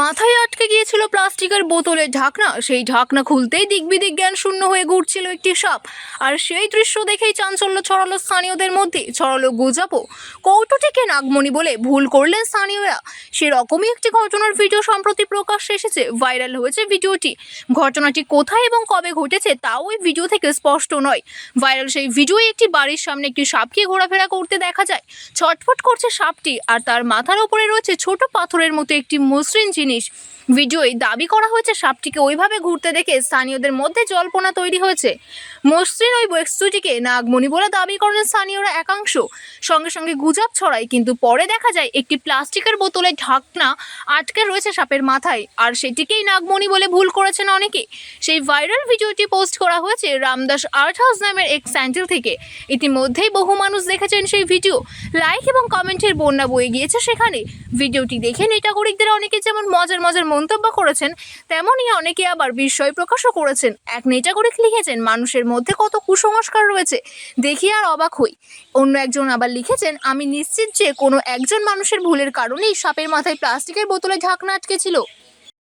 মাথায় আটকে গিয়েছিল প্লাস্টিকের বোতলের ঢাকনা। সেই ঢাকনা খুলতেই দিকবিদিক জ্ঞান শূন্য হয়ে ঘুরছিল একটি সাপ। আর সেই দৃশ্য দেখেই চাঞ্চল্য ছড়ালো স্থানীয়দের মধ্যে, ছড়ালো গুজাপো কৌটোটিকে নাগমণি বলে ভুল করলেন স্থানীয়রা। সেরকমই একটি ঘটনার ভিডিও সম্প্রতি প্রকাশ্যে এসেছে, ভাইরাল হয়েছে ভিডিওটি। ঘটনাটি কোথায় এবং কবে ঘটেছে তাও ওই ভিডিও থেকে স্পষ্ট নয়। ভাইরাল সেই ভিডিওয়ে একটি বাড়ির সামনে একটি সাপকে ঘোরাফেরা করতে দেখা যায়। ছটফট করছে সাপটি, আর তার মাথার ওপরে রয়েছে ছোট পাথরের মতো একটি মসৃণ জিনিস। ভিডিওয় দাবি করা হয়েছে সাপটিকে ওইভাবে ঘুরতে দেখে স্থানীয়দের মধ্যে জল্পনা তৈরি হয়েছে। মসৃণ ওই বস্তুটিকে নাগমণি বলে দাবি করেন স্থানীয়রা একাংশ। সঙ্গে সঙ্গে গুজব ছড়ায়, কিন্তু পরে দেখা যায় একটি প্লাস্টিকের বোতলে ঢাকনা আটকে রয়েছে সাপের মাথায়, আর সেটিকেই নাগমণি বলে ভুল করেছেন অনেকে। সেই ভাইরাল ভিডিওটি পোস্ট করা হয়েছে রামদাস আর্ট হাউস নামের এক স্যান্ডেল থেকে। ইতিমধ্যেই বহু মানুষ দেখেছেন সেই ভিডিও। লাইক এবং কমেন্টের বন্যা বয়ে গিয়েছে সেখানে। ভিডিওটি দেখে নেটাগরিকদের অনেকে যেমন মজার মজার মন্তব্য করেছেন, তেমনই অনেকে আবার বিস্ময় প্রকাশও করেছেন। এক নেটাগরিক লিখেছেন, মানুষের মধ্যে কত কুসংস্কার রয়েছে, দেখি আর অবাক হই। অন্য একজন আবার লিখেছেন, আমি নিশ্চিত যে কোনো একজন মানুষের ভুলের কারণেই সাপের মাথায় প্লাস্টিকের বোতলে ঢাকনা আটকে ছিল